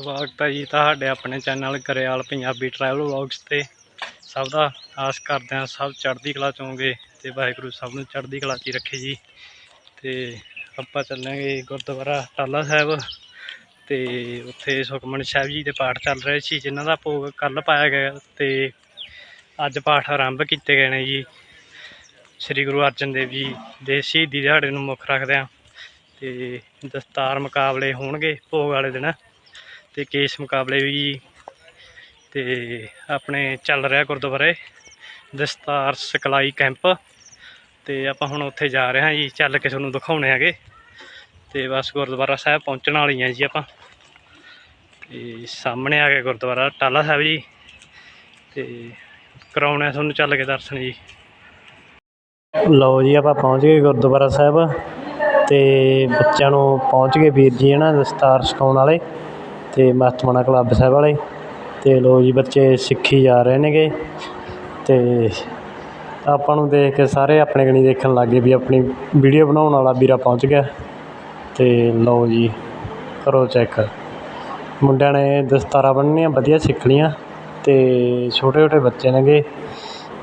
ਸਵਾਗਤ ਹੈ ਜੀ ਤੁਹਾਡੇ ਆਪਣੇ channel Grewal Punjabi travel vlogs ਤੇ। ਸਭ ਦਾ ਆਸ ਕਰਦੇ ਹਾਂ, ਸਭ ਚੜ੍ਹਦੀ ਕਲਾ ਚੋਂਗੇ ਹੋਵੋਗੇ ਤੇ ਵਾਹਿਗੁਰੂ ਸਭ ਨੂੰ ਚੜ੍ਹਦੀ ਕਲਾ 'ਚ ਹੀ ਰੱਖੇ ਜੀ। ਤੇ ਆਪਾਂ ਚੱਲਾਂਗੇ ਗੁਰਦੁਆਰਾ ਟਾਲਾ ਸਾਹਿਬ ਤੇ ਉੱਥੇ ਸੁਖਮਨ ਸਾਹਿਬ ਜੀ ਦੇ ਪਾਠ ਚੱਲ ਰਹੇ ਸੀ, ਜਿਨ੍ਹਾਂ ਦਾ ਭੋਗ ਕੱਲ ਪਾਇਆ ਗਿਆ ਤੇ ਅੱਜ ਪਾਠ ਆਰੰਭ ਕੀਤੇ ਗਏ ਨੇ ਜੀ। ਸ੍ਰੀ ਗੁਰੂ ਅਰਜਨ ਦੇਵ ਜੀ ਦੇ ਸ਼ਹੀਦੀ ਦਿਹਾੜੇ ਨੂੰ ਮੁੱਖ ਰੱਖਦਿਆਂ ਤੇ ਦਸਤਾਰ ਮੁਕਾਬਲੇ ਹੋਣਗੇ ਭੋਗ ਵਾਲੇ ਦਿਨ। ਤੇ ਕੇਸ ਮੁਕਾਬਲੇ ਵੀ ਤੇ ਆਪਣੇ ਚੱਲ ਰਿਹਾ ਗੁਰਦੁਆਰੇ ਦਸਤਾਰ ਸਿਖਲਾਈ ਕੈਂਪ ਤੇ ਆਪਾਂ ਹੁਣ ਉੱਥੇ ਜਾ ਰਹੇ ਹਾਂ ਜੀ, ਚੱਲ ਕੇ ਤੁਹਾਨੂੰ ਦਿਖਾਉਣੇ ਹੈਗੇ ਤੇ ਬਸ ਗੁਰਦੁਆਰਾ ਸਾਹਿਬ ਪਹੁੰਚਣ ਵਾਲੀ ਹਾਂ ਜੀ ਆਪਾਂ ਤੇ ਸਾਹਮਣੇ ਆ ਗਿਆ ਗੁਰਦੁਆਰਾ ਟਾਲਾ ਸਾਹਿਬ ਜੀ ਤੇ ਕਰਾਉਣੇ ਆ ਤੁਹਾਨੂੰ ਚੱਲ ਕੇ ਦਰਸ਼ਨ ਜੀ। ਲਓ ਜੀ, ਆਪਾਂ ਪਹੁੰਚ ਗਏ ਗੁਰਦੁਆਰਾ ਸਾਹਿਬ ਤੇ ਬੱਚਿਆਂ ਨੂੰ ਪਹੁੰਚ ਗਏ ਵੀਰ ਜੀ ਹਨਾ, ਦਸਤਾਰ ਸਿਖਾਉਣ ਵਾਲੇ। ਅਤੇ ਮਸਤਮਾਨਾ ਕਲੱਬ ਸਾਹਿਬ ਵਾਲੇ। ਅਤੇ ਲਓ ਜੀ, ਬੱਚੇ ਸਿੱਖੀ ਜਾ ਰਹੇ ਨੇਗੇ। ਅਤੇ ਆਪਾਂ ਨੂੰ ਦੇਖ ਕੇ ਸਾਰੇ ਆਪਣੇ ਕਣੀ ਦੇਖਣ ਲੱਗ ਗਏ ਵੀ ਆਪਣੀ ਵੀਡੀਓ ਬਣਾਉਣ ਵਾਲਾ ਵੀਰਾ ਪਹੁੰਚ ਗਿਆ। ਅਤੇ ਲਓ ਜੀ, ਕਰੋ ਚੈੱਕ। ਮੁੰਡਿਆਂ ਨੇ ਦਸਤਾਰਾਂ ਬੰਨਣੀਆਂ ਵਧੀਆ ਸਿੱਖ ਲਈਆਂ। ਤੇ ਛੋਟੇ ਛੋਟੇ ਬੱਚੇ ਨੇਗੇ।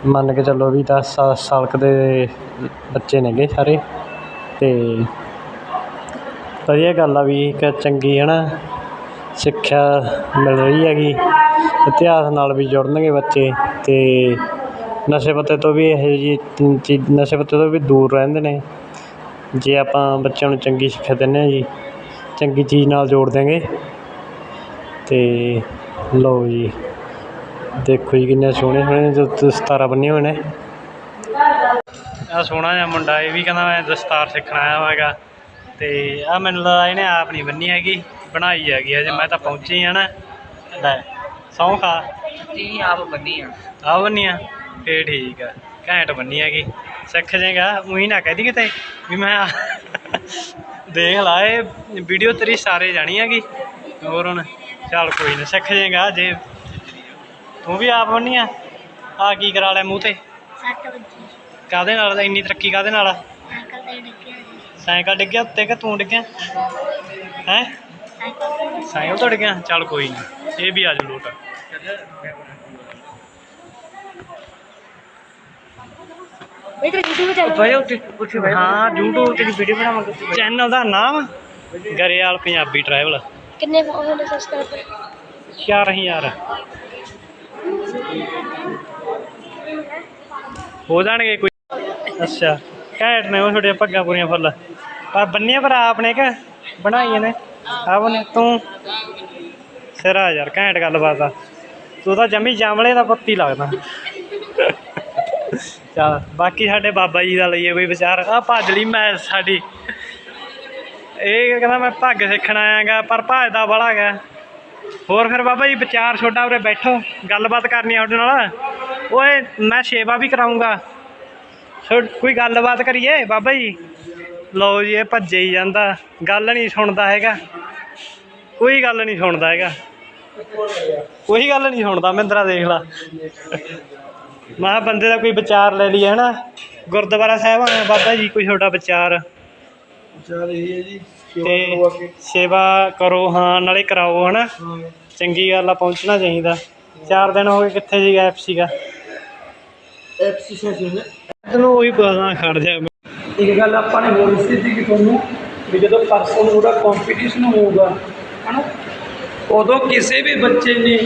ਮੰਨ ਕੇ ਚੱਲੋ ਵੀ ਦਸ ਸਾ ਸਾਲ ਕੁ ਦੇ ਬੱਚੇ ਨੇਗੇ ਸਾਰੇ। ਅਤੇ ਵਧੀਆ ਗੱਲ ਆ ਵੀ ਇੱਕ ਚੰਗੀ ਹੈ ਨਾ ਸਿੱਖਿਆ ਮਿਲ ਰਹੀ ਹੈਗੀ। ਇਤਿਹਾਸ ਨਾਲ ਵੀ ਜੁੜਨਗੇ ਬੱਚੇ ਅਤੇ ਨਸ਼ੇ ਪੱਤੇ ਤੋਂ ਵੀ ਇਹੋ ਜਿਹੀ ਚੀਜ਼ ਨਸ਼ੇ ਪੱਤੇ ਤੋਂ ਵੀ ਦੂਰ ਰਹਿੰਦੇ ਨੇ। ਜੇ ਆਪਾਂ ਬੱਚਿਆਂ ਨੂੰ ਚੰਗੀ ਸਿੱਖਿਆ ਦਿੰਦੇ ਹਾਂ ਜੀ, ਚੰਗੀ ਚੀਜ਼ ਨਾਲ ਜੋੜ ਦਿਆਂਗੇ। ਅਤੇ ਲਓ ਜੀ, ਦੇਖੋ ਜੀ ਕਿੰਨੇ ਸੋਹਣੇ ਸੋਹਣੇ ਦਸਤਾਰਾਂ ਬੰਨੀਆਂ ਹੋਏ ਨੇ। ਆ ਸੋਹਣਾ ਜਿਹਾ ਮੁੰਡਾ, ਇਹ ਵੀ ਕਹਿੰਦਾ ਮੈਂ ਦਸਤਾਰ ਸਿੱਖਣ ਆਇਆ ਹੈਗਾ। ਤੇ ਆ ਮੈਨੂੰ ਲੱਗਦਾ ਇਹਨੇ ਆਪ ਨਹੀਂ ਬੰਨੀ ਹੈਗੀ। ਬਣਾਈ ਹੈਗੀ ਹਜੇ ਮੈਂ ਤਾਂ ਪਹੁੰਚੀ ਆ ਨਾ ਲੈ ਸਹੁੰ ਖਾ। ਜੀ ਆਪ ਬੰਨੀ ਆ। ਆ ਬੰਨੀ ਆ? ਫੇਰ ਠੀਕ ਆ ਘੈਂਟ ਬੰਨੀ ਹੈਗੀ। ਸਿੱਖ ਜਾਏਗਾ ਉਹੀ ਨਾ ਕਹਦੀ ਕਿਤੇ ਵੀ ਮੈਂ ਦੇਖ ਲਾ ਇਹ ਵੀਡੀਓ ਤੇਰੀ ਸਾਰੇ ਜਾਣੀ ਹੈਗੀ। ਹੋਰ ਹੁਣ ਚੱਲ ਕੋਈ ਨਾ ਸਿੱਖ ਜਾਏਗਾ ਜੇ ਤੂੰ ਵੀ ਆਪ ਬੰਨੀ ਆ ਆ ਕੀ ਕਰਾ ਲਿਆ ਮੂੰਹ ਤੇ? ਸੱਤ ਵਜੇ। ਕਾਦੇ ਨਾਲ ਇੰਨੀ ਤਰੱਕੀ ਕਾਦੇ ਨਾਲ? ਸਾਈਕਲ ਤੇ ਡਿੱਗਿਆ ਜੀ। ਸਾਈਕਲ ਡਿੱਗਿਆ ਉੱਤੇ ਕਿ ਤੂੰ ਡਿੱਗਿਆ? ਹੈ? ਸਾਈਕਲ ਸਾਈਕਲ ਤੋਂ ਡਿੱਗਿਆ ਚੱਲ ਕੋਈ ਨਹੀਂ ਇਹ ਵੀ ਆ ਜਾ ਲੋਟ। ਬਈ ਤੇ YouTube ਚੱਲ ਭਾਈ ਉੱਥੇ ਉੱਥੇ ਭਾਈ ਹਾਂ YouTube ਤੇਰੀ ਵੀਡੀਓ ਬਣਾਵਾਂਗੇ। ਚੈਨਲ ਦਾ ਨਾਮ? ਗਰੇਵਾਲ ਪੰਜਾਬੀ ਟਰੈਵਲ ਕਿੰਨੇ ਹੋਣੇ ਸਬਸਕ੍ਰਾਈਬਰ 4000 ਹੋ ਜਾਣਗੇ ਕੋਈ। ਅੱਛਾ ਘੈਂਟ ਨੇ ਉਹ ਛੋਟੀਆਂ ਪੱਗਾਂ ਪੂਰੀਆਂ ਫੁੱਲ। ਪਰ ਬੰਨੀਆਂ ਪਰ ਆਪਨੇ ਕਿ? ਬਣਾਈਆਂ ਨੇ? ਆ ਤੂੰ ਸਿਰਾ ਯਾਰ, ਘੈਂਟ ਗੱਲਬਾਤ ਆ। ਤੂੰ ਤਾਂ ਜੰਮੀ ਜਾਮਲੇ ਦਾ ਪੱਤੀ ਲੱਗਦਾ। ਚੱਲ, ਬਾਕੀ ਸਾਡੇ ਬਾਬਾ ਜੀ ਦਾ ਲਈਏ ਕੋਈ ਵਿਚਾਰ। ਆ ਭੱਜ ਲਈ ਮੈਂ ਸਾਡੀ। ਇਹ ਕਹਿੰਦਾ ਮੈਂ ਭੱਗ ਸਿੱਖਣ ਆਇਆਗਾ ਪਰ ਭੱਜਦਾ ਬੜਾ ਗਿਆ ਹੋਰ ਫਿਰ ਬਾਬਾ ਜੀ, ਵਿਚਾਰ ਛੋਟਾ ਉਰੇ ਬੈਠੋ। ਗੱਲਬਾਤ ਕਰਨੀ ਆ ਤੁਹਾਡੇ ਨਾਲ। ਓਏ, ਮੈਂ ਸੇਵਾ ਵੀ ਕਰਾਉਂਗਾ ਛੋ- ਕੋਈ ਗੱਲਬਾਤ ਕਰੀਏ ਬਾਬਾ ਜੀ? ਲਓ ਜੀ, ਇਹ ਭੱਜੇ ਹੀ ਜਾਂਦਾ। ਗੱਲ ਨਹੀਂ ਸੁਣਦਾ ਹੈਗਾ। ਕੋਈ ਗੱਲ ਨਹੀਂ ਸੁਣਦਾ ਹੈਗਾ। ਕੋਈ ਗੱਲ ਨਹੀਂ ਸੁਣਦਾ ਮਿੰਦਰਾ ਦੇਖ ਲਾ। ਮੈਂ ਬੰਦੇ ਦਾ ਕੋਈ ਵਿਚਾਰ ਲੈ ਲਈਏ ਹਨਾ? ਗੁਰਦੁਆਰਾ ਸਾਹਿਬ ਆਏ ਬਾਬਾ ਜੀ ਕੋਈ ਤੁਹਾਡਾ ਵਿਚਾਰ? ਚੱਲ ਇਹ ਹੈ ਜੀ ਤੇ ਸੇਵਾ ਕਰੋ ਹਾਂ ਨਾਲੇ ਕਰਾਓ ਹਨਾ? ਚੰਗੀ ਗੱਲ ਆ ਪਹੁੰਚਣਾ ਚਾਹੀਦਾ। ਚਾਰ ਦਿਨ ਹੋ ਗਏ ਕਿੱਥੇ ਜੀ ਗੈਪ ਸੀਗਾ? ਐਫਸੀ ਸੈਸ਼ਨ ਤੈਨੂੰ ਉਹੀ ਪਤਾ ਖੜ ਜਾ। ਇੱਕ ਗੱਲ ਆਪਾਂ ਨੇ ਹੋਰ ਸੀ ਕਿ ਤੁਹਾਨੂੰ ਵੀ ਜਦੋਂ ਪਰਸੋਂ ਨੂੰ ਉਹਦਾ ਕੰਪੀਟੀਸ਼ਨ ਹੋਊਗਾ ਹਨਾ ਉਦੋਂ ਕਿਸੇ ਵੀ ਬੱਚੇ ਨੇ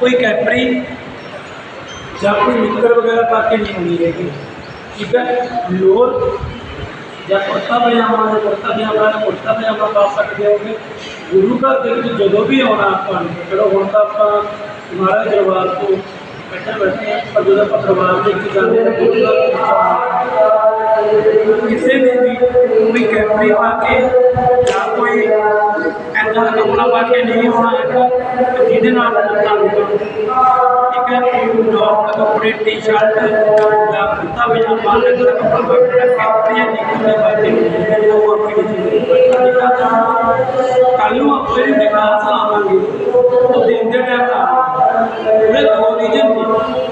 ਕੋਈ ਕੈਪਰੀ ਜਾਂ ਕੋਈ ਨਿੱਕਰ ਵਗੈਰਾ ਪਾ ਕੇ ਨਹੀਂ ਆਉਣੀ ਹੈਗੀ ਠੀਕ ਹੈ ਲੋਰ ਜਾਂ ਕੁੜਤਾ ਪਜਾਮਾ ਜਾਂ ਕੁੜਤਾ ਪਜਾਮਾ ਜਾਂ ਕੁੜਤਾ ਪਜਾਮਾ ਪਾ ਸਕਦੇ ਹੋਗੇ ਗੁਰੂ ਘਰ ਦੇ ਵਿੱਚ ਜਦੋਂ ਵੀ ਆਉਣਾ ਆਪਾਂ ਨੂੰ ਚਲੋ ਹੁਣ ਤਾਂ ਆਪਾਂ ਮਹਾਰਾਜ ਦਰਬਾਰ ਤੋਂ ਬੈਠੇ ਬੈਠੇ ਹਾਂ ਪਰ ਜਦੋਂ ਆਪਾਂ ਦਰਬਾਰ ਦੇ ਵਿੱਚ ਜਾਂਦੇ ਹਾਂ ਗੁਰੂ ਘਰ ਦੇ ਵਿੱਚ ਆਉਣਾ ਕਿਸੇ ਨੇ ਵੀ ਕੋਈ ਕੈਪਰੀ ਪਾ ਕੇ ਜਾਂ ਕੋਈ ਐਦਾਂ ਦਾ ਕੱਪੜਾ ਪਾ ਕੇ ਨਹੀਂ ਹੋਣਾ ਹੈਗਾ ਕਿ ਜਿਹਦੇ ਨਾਲ ਤੁਹਾਨੂੰ ਠੀਕ ਹੈ ਨਾਰਮਲ ਕੱਪੜੇ ਟੀ-ਸ਼ਰਟ ਜਾਂ ਕੁੜਤਾ ਪਜਾਮਾ ਐਦਾਂ ਦਾ ਕੱਪੜਾ ਪਾ ਕੇ ਕੈਪਰੀ ਜਾਂ ਨਿੱਕਰ ਦੇ ਪਾ ਕੇ ਉਹ ਆਪਣੀ ਜ਼ਿੰਦਗੀ ਕੱਲ ਨੂੰ ਆਪਣੇ ਵਿਕਾਸ ਆਵਾਂਗੇ ਉਹ ਦਿਨ ਦੇ ਟਾਈਮ ਨਾਲ ਉਹਨੇ ਦੋ ਰੀਜਨ ਸੀ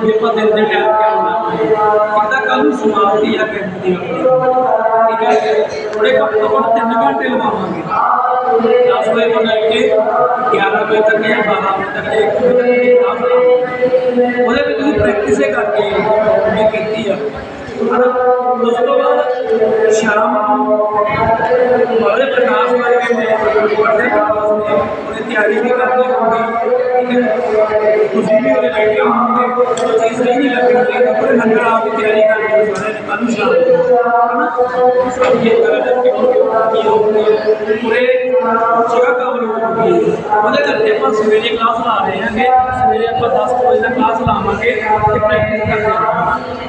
ਵੀ ਆਪਾਂ ਦਿਨ ਦੇ ਟਾਈਮ ਤੇ ਆਉਣਾ ਇੱਕ ਤਾਂ ਕੱਲ ਨੂੰ ਸਮਾਪਤੀ ਆ ਕੈਂਪ ਦੀ ਆਪਣੀ ਠੀਕ ਹੈ ਥੋੜੇ ਘੱਟ ਤੋਂ ਘੱਟ ਤਿੰਨ ਘੰਟੇ ਲਵਾਵਾਂਗੇ 10 ਵਜੇ ਤੋਂ ਲੈ ਕੇ 11 ਵਜੇ ਤੱਕ ਜਾਂ 12 ਵਜੇ ਤੱਕ ਜਾਂ 1 ਵਜੇ ਤੱਕ ਦੀ ਕਲਾਸ ਲਾਓ। ਉਹਦੇ ਵਿੱਚ ਤੁਸੀਂ ਪ੍ਰੈਕਟਿਸ ਹੀ ਕਰਕੇ ਇਹ ਕੀਤੀ ਆ ਹਨਾ ਉਸ ਤੋਂ ਬਾਅਦ ਸ਼ਾਮ ਨੂੰ ਬੜੇ ਪ੍ਰਕਾਸ਼ ਵਰਗੇ ਨੇ ਬੜੇ ਪ੍ਰਕਾਸ਼ ਨੇ ਉਹਦੀ ਤਿਆਰੀ ਵੀ ਕਰਨੀ ਹੋਊਗੀ ਠੀਕ ਹੈ ਤੁਸੀਂ ਵੀ ਉਹਦੇ ਬੈਠੇ ਹੋਵੋਗੇ ਉਹ ਚੀਜ਼ ਸਹੀ ਨਹੀਂ ਲੱਗਣੀ ਤਾਂ ਪੂਰੇ ਲੰਗਰ ਆਪ ਦੀ ਤਿਆਰੀ ਕਰਨੀ ਹੈ ਇਹ ਤਰ੍ਹਾਂ ਦੇ ਕੀ ਉਹਦੇ ਕਰਕੇ ਆਪਾਂ ਸਵੇਰੇ ਕਲਾਸ ਲਾ ਰਹੇ ਹਾਂਗੇ ਸਵੇਰੇ ਆਪਾਂ 10 ਵਜੇ ਤੱਕ ਕਲਾਸ ਲਾਵਾਂਗੇ ਤੇ ਪ੍ਰੈਕਟਿਸ ਕਰਦੇ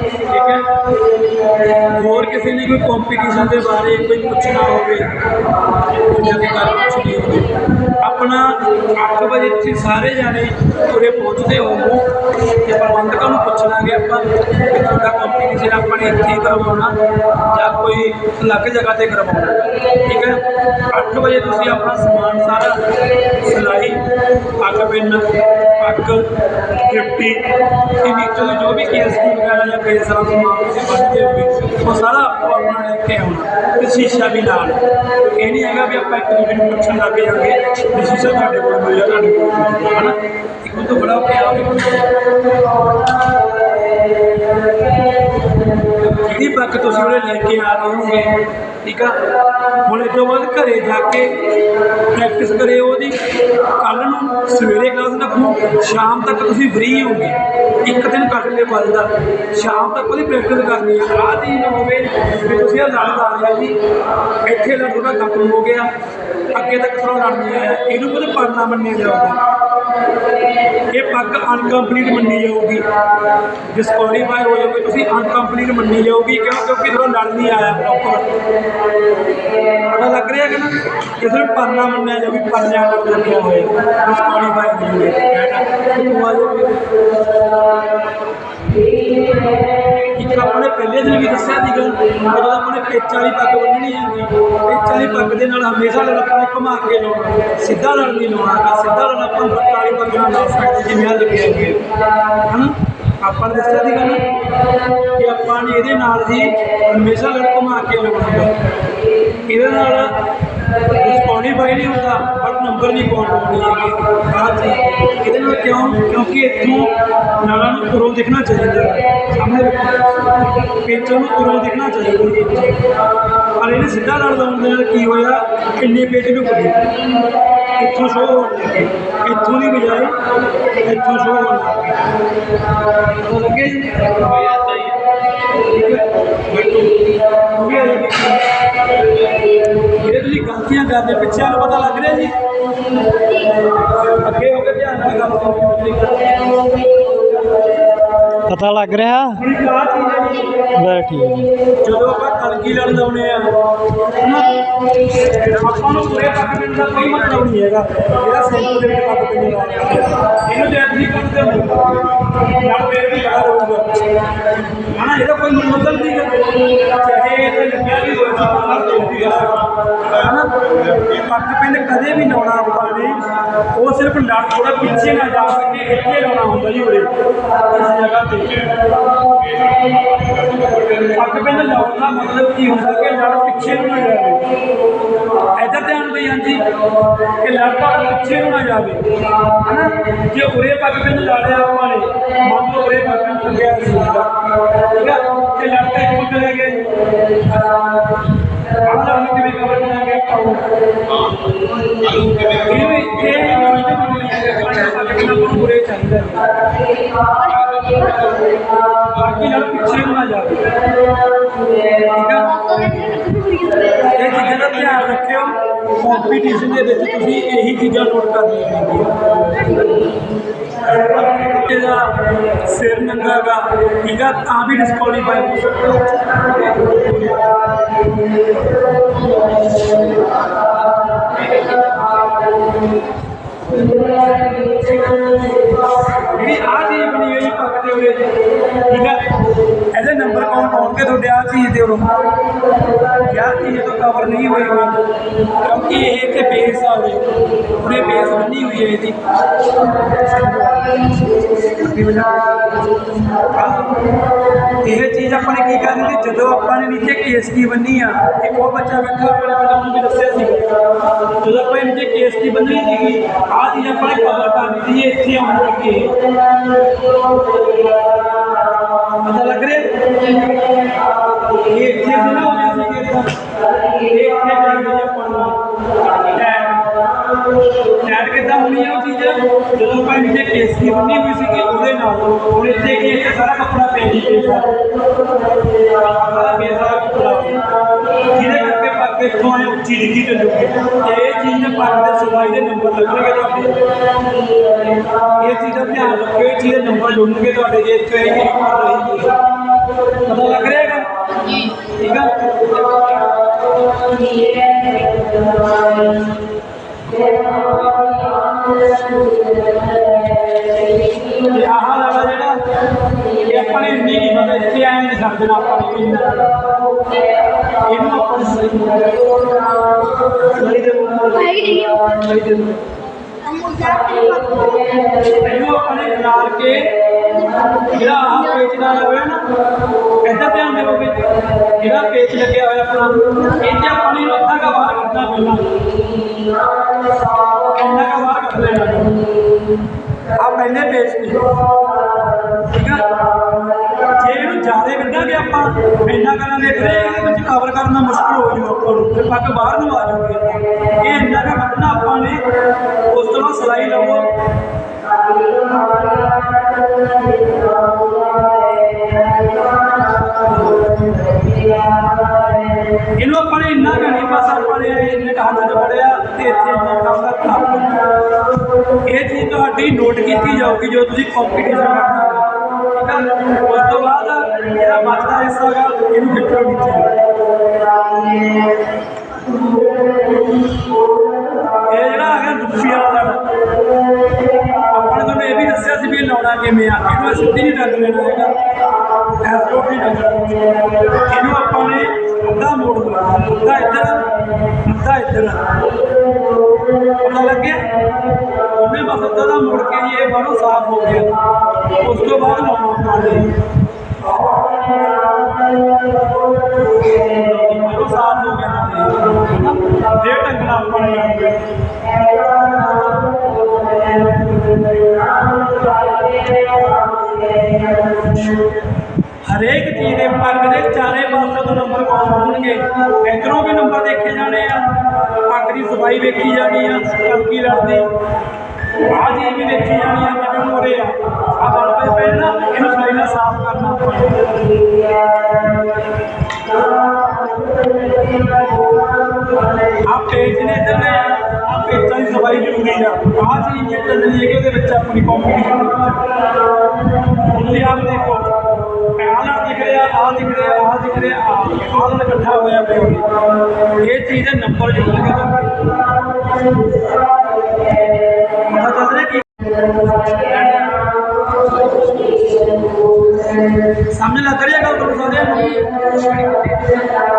ਠੀਕ ਹੈ ਹੋਰ ਕਿਸੇ ਨੇ ਕੋਈ ਕੰਪੀਟੀਸ਼ਨ ਦੇ ਬਾਰੇ ਕੋਈ ਪੁੱਛਣਾ ਹੋਵੇ ਜਾਂ ਦੀ ਗੱਲ ਪੁੱਛਣੀ ਹੋਵੇ ਆਪਣਾ 8 ਵਜੇ ਤੁਸੀਂ ਸਾਰੇ ਜਾਣੇ ਉਰੇ ਪਹੁੰਚਦੇ ਹੋਵੋ ਤੇ ਪ੍ਰਬੰਧਕਾਂ ਨੂੰ ਪੁੱਛਾਂਗੇ ਆਪਾਂ ਕਿ ਤੁਹਾਡਾ ਕੰਪੀਟੀਸ਼ਨ ਆਪਾਂ ਨੇ ਇੱਥੇ ਕਰਵਾਉਣਾ ਜਾਂ ਕੋਈ ਅਲੱਗ ਜਗ੍ਹਾ ਤੇ ਕਰਵਾਉਣਾ। ਠੀਕ ਹੈ? 8 ਵਜੇ ਤੁਸੀਂ ਆਪਣਾ ਸਮਾਨ ਸਾਰਾ ਸਿਲਾਈ ਪੱਗ ਪਿੰਨ ਪੱਗ 50 ਇਹ ਵਿੱਚੋਂ ਦੀ ਜੋ ਵੀ ਕੇਸ ਵਗੈਰਾ ਜਾਂ ਬੇਸ ਦਾ ਸਮਾਨ ਤੁਸੀਂ ਬੰਨ੍ਹਦੇ ਹੋਗੇ ਉਹ ਸਾਰਾ ਆਪੋ ਆਪਣਾ ਲੈ ਕੇ ਆਉਣਾ ਤੇ ਸ਼ੀਸ਼ਾ ਵੀ ਨਾਲ ਇਹ ਨਹੀਂ ਹੈਗਾ ਵੀ ਆਪਾਂ ਇੱਕ ਦੂਜੇ ਨੂੰ ਪੁੱਛਣ ਲੱਗ ਜਾਵਾਂਗੇ ਵੀ ਸ਼ੀਸ਼ਾ ਤੁਹਾਡੇ ਕੋਲ ਮਿਲ ਤੁਹਾਡੇ ਕੋਲ ਹਨਾ? ਇੱਕ ਤੋਂ ਬੜਾ ਪਿਆਰ। ਵੀ ਜਿਹੜੀ ਪੱਕ ਤੁਸੀਂ ਉਹਨੇ ਲੈ ਕੇ ਆ ਰਹੇ ਹੋਗੇ ਠੀਕ ਆ? ਹੁਣ ਇਸ ਤੋਂ ਬਾਅਦ ਘਰੇ ਜਾ ਕੇ ਪ੍ਰੈਕਟਿਸ ਕਰੇ ਉਹਦੀ। ਕੱਲ ਨੂੰ ਸਵੇਰੇ ਕਲਾਸ ਰੱਖੋ, ਸ਼ਾਮ ਤੱਕ ਤੁਸੀਂ ਫ੍ਰੀ ਹੋਗੇ। ਇੱਕ ਦਿਨ ਕੱਟ ਲੈ। ਵੱਲਦਾ ਸ਼ਾਮ ਤੱਕ ਉਹਦੀ ਪ੍ਰੈਕਟਿਸ ਕਰਨੀ ਆ। ਆਹ ਚੀਜ਼ ਨਾ ਹੋਵੇ, ਵੀ ਤੁਸੀਂ ਇਹ ਲੜ ਲਾ ਰਿਹਾ ਜੀ। ਇੱਥੇ ਲੜ ਥੋੜਾ ਖਤਮ ਹੋ ਗਿਆ। ਅੱਗੇ ਤੱਕ ਥੋੜਾ ਲੜ ਨਹੀਂ ਆਇਆ ਇਹਨੂੰ ਕਦੇ ਪੜਨਾ ਮੰਨਿਆ ਜਾਊਗਾ ਇਹ ਪੱਗ ਅਨਕੰਪਲੀਟ ਮੰਨੀ ਜਾਊਗੀ। ਡਿਸਕੁਆਲੀਫਾਈ ਹੋ ਜਾਓਗੇ ਤੁਸੀਂ ਅਨਕੰਪਲੀਟ ਮੰਨੀ ਜਾਊਗੀ, ਕਿਉਂ? ਕਿਉਂਕਿ ਤੁਹਾਡਾ ਲੜ ਨਹੀਂ ਆਇਆ ਪ੍ਰੋਪਰ ਪਤਾ ਲੱਗ ਰਿਹਾ ਕਿ ਨਾ? ਕਿਸੇ ਨੂੰ ਪਰਨਾ ਮੰਨਿਆ ਜਾਊਗੀ ਪਰਨਿਆਂ ਨਾਲ ਲੱਗਿਆ ਹੋਇਆ? ਡਿਸਕੁਆਲੀਫਾਈ ਹੋ ਜਾਊਗੇ ਤੂੰ ਆ ਜਾਊਗੀ। ਇੱਕ ਆਪਾਂ ਨੇ ਪਹਿਲੇ ਦਿਨ ਵੀ ਦੱਸਿਆ ਸੀਗਾ, ਜਦੋਂ ਆਪਾਂ ਨੇ ਪੇਚ ਵਾਲੀ ਪੱਗ ਬੰਨਣੀ ਹੈਗੀ ਪੇਚ ਵਾਲੀ ਪੱਗ ਦੇ ਨਾਲ ਹਮੇਸ਼ਾ ਲੜ ਆਪਾਂ ਨੇ ਘੁਮਾ ਕੇ ਲਾਉਣਾ ਸਿੱਧਾ ਲੜ ਨਹੀਂ ਲਾਉਣਾ ਹੈਗਾ ਸਿੱਧਾ ਲੜ ਆਪਾਂ ਨੂੰ ਪੱਗ ਵਾਲੀ ਪੱਗ ਨਾਲ ਲਾ ਸਕਦੇ ਜਿਵੇਂ ਆ ਲੱਗਿਆ ਹੈ ਹਨਾ ਆਪਾਂ ਨੇ ਦੱਸਿਆ ਸੀਗਾ ਨਾ ਕਿ ਆਪਾਂ ਨੇ ਇਹਦੇ ਨਾਲ ਜੀ ਹਮੇਸ਼ਾ ਲੜ ਘੁਮਾ ਕੇ ਲਾਉਣਾ ਗਾ। ਇਹਦੇ ਨਾਲ ਡਿਸਕੁਆਲੀਫਾਈ ਨਹੀਂ ਹੁੰਦਾ ਬਟ ਨੰਬਰ ਨਹੀਂ ਕਾਊਂਟ ਹੋਣੀ ਆਹ ਚੀਜ਼ ਇਹਦੇ ਨਾਲ ਕਿਉਂ? ਕਿਉਂਕਿ ਇੱਥੋਂ ਨਾਲਾਂ ਨੂੰ ਉਰੋਂ ਦਿਖਣਾ ਚਾਹੀਦਾ। ਸਾਹਮਣੇ ਪੇਚਾਂ ਨੂੰ ਉਰੋਂ ਦਿਖਣਾ ਚਾਹੀਦਾ। ਪਰ ਇਹਨੇ ਸਿੱਧਾ ਲੜ ਲਾਉਣ ਦੇ ਨਾਲ ਕੀ ਹੋਇਆ? ਕਿੰਨੇ ਪੇਚ ਨੂੰ ਕਰੀ ਇੱਥੋਂ ਸ਼ੋਅ ਹੋਣ ਲੱਗੇ ਇੱਥੋਂ ਦੀ ਬਜਾਏ ਇੱਥੋਂ ਸ਼ੋਅ ਹੋਣ ਲੱਗੇ ਉਹ ਲੱਗੇ ਜੀ ਵੀ ਆ ਗਲਤੀਆਂ ਕਰਦੇ ਪਿੱਛੇ ਨੂੰ ਪਤਾ ਲੱਗ ਰਿਹਾ ਜੀ। ਅੱਗੇ ਹੋ ਕੇ ਧਿਆਨ ਨਾਲ ਗੱਲ ਕਰੋ। ਪਤਾ ਲੱਗ ਰਿਹਾ? ਬਸ ਠੀਕ ਹੈ ਜਦੋਂ ਆਪਾਂ ਕਲਗੀ ਲੜ ਲਾਉਣੇ ਆ ਆਪਾਂ ਨੂੰ ਪੂਰੇ ਪੱਕ ਦਾ ਕੋਈ ਮਤਲਬ ਨਹੀਂ ਹੈਗਾ। ਜਿਹੜਾ ਸੈਂਟਰ ਦੇ ਵਿੱਚ ਪੱਕ ਲਾ ਰਿਹਾ ਇਹਨੂੰ ਜੇ ਅਸੀਂ ਕੱਢਦੇ ਹੋ ਨਾਲ ਫੇਰ ਵੀ ਲੜਾ ਰਹੂਗਾ ਹਨਾ ਇਹਦਾ ਕੋਈ ਮਤਲਬ ਨਹੀਂ ਹੈ ਚਾਹੇ ਇਹ ਲੱਗਿਆ ਵੀ ਹੋਇਆ ਤਾਂ ਬਾਹਰ ਦੋਸਤੀ ਆ ਹਨਾ ਪੱਕ ਪਿੰਡ ਕਦੇ ਵੀ ਲਾਉਣਾ ਆਪਾਂ ਨੇ ਉਹ ਸਿਰਫ ਲੜ ਥੋੜਾ ਪਿੱਛੇ ਨਾ ਜਾ ਸਕੇ ਇੱਥੇ ਲਾਉਣਾ ਹੁੰਦਾ ਜੀ ਉਰੇ ਇਸ ਜਗ੍ਹਾ ਤੇ ਪੱਗ ਪਿੰਡ ਲਾਉਣ ਦਾ ਮਤਲਬ ਕੀ ਹੁੰਦਾ ਕਿ ਲੜ ਪਿੱਛੇ ਨੂੰ ਨਾ ਜਾਵੇ ਇੱਧਰ ਧਿਆਨ ਦੇਈ ਹਾਂਜੀ ਕਿ ਲੜ ਤੁਹਾਡਾ ਪਿੱਛੇ ਨੂੰ ਨਾ ਜਾਵੇ। ਹਨਾ? ਜੇ ਉਰੇ ਪੱਗ ਪਿੰਡ ਲਾ ਲਿਆ ਆਪਾਂ ਨੇ ਮੰਨ ਲਓ ਉਰੇ ਪੱਗ ਪਿੰਡ ਲੱਗਿਆ ਸੀ। ਠੀਕ ਹੈ ਤੇ ਲੜ ਤਾਂ ਇੱਕੋ ਚਲੇ ਗਏ ਆਹ ਲੜ ਨੂੰ ਕਿਵੇਂ ਕਵਰ ਕਰਾਂਗੇ ਇਹ ਵੀ ਇਹ ਚੀਜ਼ ਬਣਾਉਣੀ ਹੈ ਪੱਗ ਪਿੰਡ ਆਪਾਂ ਨੂੰ ਉਰੇ ਚਾਹੀਦਾ ਹੈ। ਬਾਕੀ ਨਾਲ ਪਿੱਛੇ ਨੂੰ ਨਾ ਜਾਵੇ। ਠੀਕ ਆ? ਇਹ ਚੀਜ਼ਾਂ ਦਾ ਧਿਆਨ ਰੱਖਿਓ। ਕੰਪੀਟੀਸ਼ਨ ਦੇ ਵਿੱਚ ਤੁਸੀਂ ਇਹੀ ਚੀਜ਼ਾਂ ਨੋਟ ਕਰਨੀਆਂ ਪੈਂਦੀਆਂ ਇਹਦਾ ਸਿਰ ਨੰਗਾ ਗਾ ਠੀਕ ਆ, ਤਾਂ ਵੀ ਡਿਸਕੁਆਲੀਫਾਈ ਹੋ ਸਕਦਾ। ਜਿਹੜੀ ਆਹ ਚੀਜ਼ ਬਣੀ ਹੋਈ ਪੱਕ ਦੇ ਠੀਕ ਹੈ ਇਹਦੇ ਨੰਬਰ ਕਾਊਂਟ ਹੋਣਗੇ ਤੁਹਾਡੇ ਆਹ ਚੀਜ਼ ਦੇ ਉਰੋਂ ਯਾਰ ਚੀਜ਼ ਤੋਂ ਕਵਰ ਨਹੀਂ ਹੋਈ ਹੋਈ ਕਿਉਂਕਿ ਇਹ ਤੇ ਬੇਸ ਆ ਉਰੇ ਉਰੇ ਬੇਸ ਬਣੀ ਹੋਈ ਹੈ ਇਹਦੀ ਇਹ ਚੀਜ਼ ਆਪਾਂ ਨੇ ਕੀ ਕਰਨੀ ਕਿ ਜਦੋਂ ਆਪਾਂ ਨੇ ਨੀਚੇ ਕੇਸ ਕੀ ਬੰਨੀ ਆ ਇੱਕ ਉਹ ਬੱਚਾ ਬੈਠਾ ਆਪਣੇ ਪਹਿਲਾਂ ਨੂੰ ਵੀ ਦੱਸਿਆ ਸੀ ਜਦੋਂ ਆਪਾਂ ਇਹ ਨੀਚੇ ਕੇਸ ਕੀ ਬੰਨਣੀ ਸੀਗੀ ਆਹ ਚੀਜ਼ ਆਪਾਂ ਨੇ ਕਵਰ ਕਰਨੀ ਸੀ ਇਹ ਇੱਥੇ ਆਉਣ ਲੱਗੇ ਪਤਾ ਲੱਗ ਰਿਹਾ ਇਹ ਇੱਥੇ ਸੀ ਨਾ ਹੋ ਗਿਆ ਸੀ ਕੇਸ ਇਹ ਇੱਥੇ ਜਾਂਦੀ ਆਪਾਂ ਨੂੰ ਟੈਗ ਟੈਗ ਕਿੱਦਾਂ ਹੋਣੀ ਆ ਉਹ ਚੀਜ਼ ਜਦੋਂ ਆਪਾਂ ਨੀਚੇ ਕੇਸ ਕੀ ਬੰਨੀ ਹੋਈ ਕਰਕੇ ਇੱਥੋਂ ਆਏ ਉੱਚੀ ਚੱਲੂਗੀ ਤੇ ਇਹ ਚੀਜ਼ ਦੇ ਪੱਗ ਦੇ ਸਿਲਾਈ ਦੇ ਨੰਬਰ ਲੱਗਣਗੇ ਤੁਹਾਡੇ। ਇਹ ਚੀਜ਼ ਦਾ ਧਿਆਨ ਰੱਖਿਓ ਇਹ ਚੀਜ਼ ਦੇ ਨੰਬਰ ਜੁੜਨਗੇ ਤੁਹਾਡੇ ਜੇ ਇੱਥੇ ਇਹ ਚੀਜ਼ ਪਤਾ ਲੱਗ ਰਿਹਾ ਹੈਗਾ? ਠੀਕ ਆ? ਤੇ ਆਹ ਵਾਲਾ ਜਿਹੜਾ ਇਹ ਆਪਣੇ ਨੇ ਨਹੀਂ ਮਤਲਬ ਇੱਥੇ ਐਂ ਨਹੀਂ ਸਮਝਣਾ ਆਪਾਂ ਨੇ ਇਹਨੂੰ ਆਪਾਂ ਨੇ ਸਹੀ ਸਹੀ ਦੇ ਆਏਗੀ ਸਹੀ ਦੇ ਇਹਨੂੰ ਆਪਾਂ ਨੇ ਕੇ ਜਿਹੜਾ ਆਹ ਪੇਚ ਦਾ ਹੋਇਆ ਨਾ ਇੱਧਰ ਧਿਆਨ ਦੇਵੋਗੇ ਜਿਹੜਾ ਪੇਚ ਲੱਗਿਆ ਹੋਇਆ ਆਪਣਾ ਇਹ ਤੇ ਆਪਾਂ ਨੇ ਅੱਧਾ ਕਾ ਬਾਹਰ ਕੱਢਣਾ ਪਹਿਲਾਂ ਇੰਨਾ ਕਾ ਬਾਹਰ ਕੱਢ ਲੈਣਾ। ਆ ਪਹਿਲੇ ਪੇਜ ਤੇ। ਠੀਕ ਆ? ਜੇ ਇਹਨੂੰ ਜ਼ਿਆਦਾ ਕੱਢਾਂਗੇ ਆਪਾਂ, ਇੰਨਾ ਕਰਾਂਗੇ ਫਿਰ ਇਹਦੇ ਵਿੱਚ ਕਵਰ ਕਰਨਾ ਮੁਸ਼ਕਲ ਹੋ ਜੂ ਆਪਾਂ ਨੂੰ। ਫਿਰ ਪੱਗ ਬਾਹਰ ਨੂੰ ਆ ਜਾਊਗੀ। ਇਹ ਇੰਨਾ ਕਾ ਕੱਢਣਾ ਆਪਾਂ ਨੇ। ਉਸ ਤੋਂ ਬਾਅਦ ਸਿਲਾਈ ਲਵੋ। ਇਹਨੂੰ ਆਪਾਂ ਨੇ ਇੰਨਾ ਕੁ ਨਹੀਂ ਬਸ ਆਪਾਂ ਨੇ ਇੰਨੇ ਕੁ ਚੀਜ਼ ਨੋਟ ਕੀਤੀ ਜਾਊਗੀ ਜੋ ਤੁਸੀਂ ਕੰਪੀਟੀਸ਼ਨ ਕਰਨਾ ਠੀਕ ਹੈ ਉਸ ਤੋਂ ਬਾਅਦ ਜਿਹੜਾ ਬਚਦਾ ਹਿੱਸਾ ਹੈਗਾ, ਇਹਨੂੰ ਖਿੱਚੋ ਨੀਚੇ ਇਹ ਜਿਹੜਾ ਹੈਗਾ ਗਿਆ ਵਾਲਾ ਆਪਾਂ ਨੇ ਤੁਹਾਨੂੰ ਇਹ ਵੀ ਦੱਸਿਆ ਸੀ ਵੀ ਲਾਉਣਾ ਕਿਵੇਂ ਆ। ਇਹਨੂੰ ਸਿੱਧੀ ਨਹੀਂ ਡੰਗ ਲੈਣਾ ਹੈਗਾ। ਐਸ ਰੋਡ ਨਹੀਂ ਇਹਨੂੰ ਆਪਾਂ ਨੇ ਅੱਧਾ ਮੋੜ ਦੇਣਾ। ਅੱਧਾ ਇੱਧਰ ਅੱਧਾ ਇੱਧਰ। ਪਤਾ ਲੱਗਿਆ ਉਹਨੇ ਬਸ ਅੱਧਾ ਦਾ ਮੁੜ ਕੇ ਜੀ ਇਹ ਬਾਹਰੋਂ ਸਾਫ਼ ਹੋ ਗਿਆ ਉਸ ਤੋਂ ਬਾਅਦ ਲਾਉਣਾ ਆਪਾਂ ਨੇ ਬਾਹਰੋਂ ਸਾਫ਼ ਹੋ ਗਿਆ ਨਾ ਫੇਰ ਟੰਗਣਾ ਆਪਾਂ ਨੇ ਰੰਗ ਹਰੇਕ ਚੀਜ਼ ਦੇ ਪੱਗ ਦੇ ਚਾਰੇ ਪਾਸੇ ਤੋਂ ਨੰਬਰ ਪਾਉਣ ਹੋਣਗੇ ਇੱਧਰੋਂ ਵੀ ਨੰਬਰ ਦੇਖੇ ਜਾਣੇ ਆ ਪੱਗ ਦੀ ਸਫ਼ਾਈ ਵੇਖੀ ਜਾਣੀ ਆ ਕਲਕੀ ਲੜਦੀ। ਆਹ ਚੀਜ਼ ਵੀ ਦੇਖੀ ਜਾਣੀ ਆ ਜਿਵੇਂ ਮੋਰੇ ਆ। ਆ ਬਲ ਪਏ ਪਏ ਇਹਨੂੰ ਸਫ਼ਾਈ ਨਾਲ ਸਾਫ਼ ਕਰਨਾ ਆ ਪੇਜ ਨੇ ਇੱਧਰ ਨੇ ਆ ਪੇਜਾਂ ਦੀ ਸਫ਼ਾਈ ਜ਼ਰੂਰੀ ਆ। ਆਹ ਚੀਜ਼ ਜੇ ਚੱਲਣੀ ਹੈ ਕਿ ਵਿੱਚ ਆਪਣੀ ਕੰਪੀਟੀਸ਼ਨ ਤੁਸੀਂ ਆਪ ਦੇਖੋ, ਆਹ ਦਿਖ ਰਿਹਾ, ਆਹ ਦਿਖ ਰਿਹਾ, ਆਹ ਦਿਖ ਰਿਹਾ ਖਰਾਬ ਹੋਇਆ ਪਿਆ ਇਹ ਚੀਜ਼ ਦਾ ਨੰਬਰ ਨਹੀਂ ਲੱਗਾ ਪਤਾ ਚੱਲ ਰਿਹਾ ਕਿ ਸਮਝ ਲੱਗ ਰਿਹਾ ਗੱਲ ਤੁਹਾਨੂੰ ਸਾਰੇ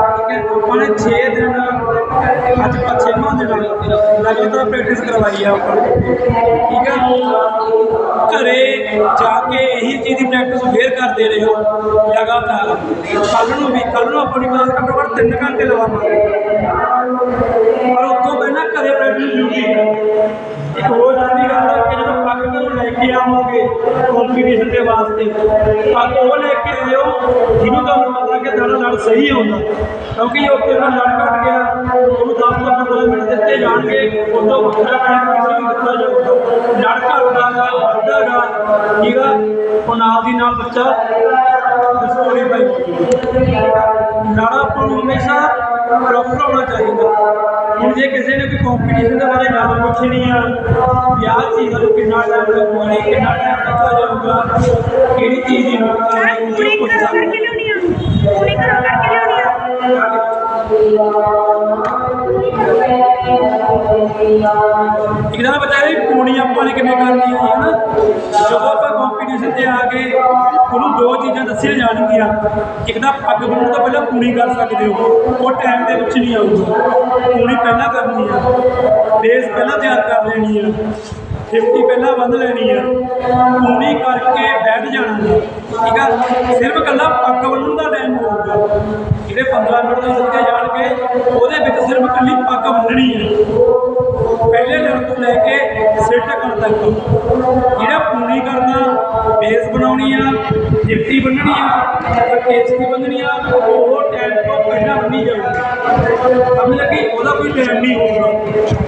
ਠੀਕ ਹੈ ਕੋਪਨ 6 ਦਿਨ ਅੱਜ 5 लगातार प्रैक्टिस करवाई है आपको ठीक है? घरे जाके यही चीज़ की प्रैक्टिस फिर करते रहो लगातार। कल भी, कल अपनी क्लास घट्टो घट्ट तीन घंटे लगावांगे और उतो पहला घरे प्रैक्टिस ज़रूरी है। एक और ज़रूरी गल कि जो पग घरों लेके आवे कॉम्पीटिशन के वास्ते पग वो लेके आयो जिन्होंने ਵਾਸਤੇ ਪੱਗ ਉਹ ਲੈ ਕੇ ਆਇਓ ਜਿਹਨੂੰ ਤੁਹਾਨੂੰ ਪਤਾ ਕਿ ਤੁਹਾਡਾ ਲੜ ਸਹੀ ਹੁੰਦਾ ਕਿਉਂਕਿ ਉੱਥੇ ਦਾ ਲੜ ਕੱਟ ਗਿਆ ਉਹਨੂੰ 10 ਤੋਂ 15 ਮਿੰਟ ਦਿੱਤੇ ਜਾਣਗੇ ਉਦੋਂ ਵੱਖਰਾ ਟਾਈਮ ਕਿਸੇ ਨੂੰ ਦਿੱਤਾ ਜਾਊਗਾ ਲੜ ਘਟਦਾ ਗਾ ਵੱਧਦਾ ਗਾ ਠੀਕ ਆ ਉਹ ਨਾਲ ਦੀ ਨਾਲ ਬੱਚਾ ਸਟੋਰੀ ਪਾਈ ਲੜ ਆਪਾਂ ਨੂੰ ਹਮੇਸ਼ਾ ਪ੍ਰੋਪਰ ਹੋਣਾ ਚਾਹੀਦਾ ਹੁਣ ਜੇ ਕਿਸੇ ਨੇ ਕੋਈ ਕੰਪੀਟੀਸ਼ਨ ਦੇ ਬਾਰੇ ਗੱਲ ਪੁੱਛਣੀ ਆ ਵੀ ਆਹ ਚੀਜ਼ ਨੂੰ ਕਿੰਨਾ ਟਾਈਮ ਲੱਗੂਗਾ ਕਿੰਨਾ ਟਾਈਮ ਲੱਗਾ ਜਾਊਗਾ ਕਿਹੜੀ ਚੀਜ਼ ਦੀ ਨੋਟ ਕਰਨੀ ਜੋ ਪੁੱਛ ਸਕਦੇ ਲਿਆਉਣੀ ਆ ਇੱਕ ਤਾਂ ਬੱਚਾ ਇਹ ਪੂਣੀ ਆਪਾਂ ਨੇ ਕਿਵੇਂ ਕਰਨੀ ਹੈ ਨਾ? ਜਦੋਂ ਆਪਾਂ ਕੰਪੀਟੀਸ਼ਨ ਤੇ ਆ ਗਏ ਉਹਨੂੰ ਦੋ ਚੀਜ਼ਾਂ ਦੱਸੀਆਂ ਜਾਣਗੀਆਂ, ਇੱਕ ਤਾਂ ਪੱਗ ਬੰਨਣ ਤੋਂ ਪਹਿਲਾਂ ਪੂਣੀ ਕਰ ਸਕਦੇ ਹੋ। ਉਹ ਟਾਈਮ ਦੇ ਵਿੱਚ ਨਹੀਂ ਆਊਗਾ। ਪੂਣੀ ਪਹਿਲਾਂ ਕਰਨੀ ਆ। ਬੇਸ ਪਹਿਲਾਂ ਤਿਆਰ ਕਰ ਲੈਣੀ ਆ। 50 ਪਹਿਲਾਂ ਬੰਨ ਲੈਣੀ ਆ। ਪੂਣੀ ਕਰਕੇ ਬੈਠ ਜਾਣਾ ਠੀਕ ਆ? ਸਿਰਫ ਕੱਲਾ ਪੱਗ ਬੰਨਣ ਦਾ ਟਾਈਮ ਹੋਊਗਾ। ਜਿਹੜੇ 15 ਮਿੰਟ ਦੇ ਦਿੱਤੇ ਜਾਣਗੇ, ਉਹਦੇ ਵਿੱਚ ਸਿਰਫ ਕੱਲੀ ਪੱਗ ਬੰਨਣੀ ਹੈ। ਪਹਿਲੇ ਲੈਵਲ ਤੋਂ ਲੈ ਕੇ ਸਿਰ ਢੱਕਣ ਤੱਕ। ਜਿਹੜਾ ਪੂਰੀ ਕਰਨਾ ਬੇਸ ਬਣਾਉਣੀ ਆ ਜਿੱਤੀ ਬੰਨਣੀ ਆ, ਤੇ ਕੇਸੀ ਬੰਨਣੀ ਆ, ਉਹ ਟਾਈਮ ਤੋਂ ਪਹਿਲਾਂ ਬੰਨੀ ਜਾਊਗੀ ਸਮਝ ਲੱਗੀ? ਉਹਦਾ ਕੋਈ ਟਾਈਮ ਨਹੀਂ ਹੋਊਗਾ।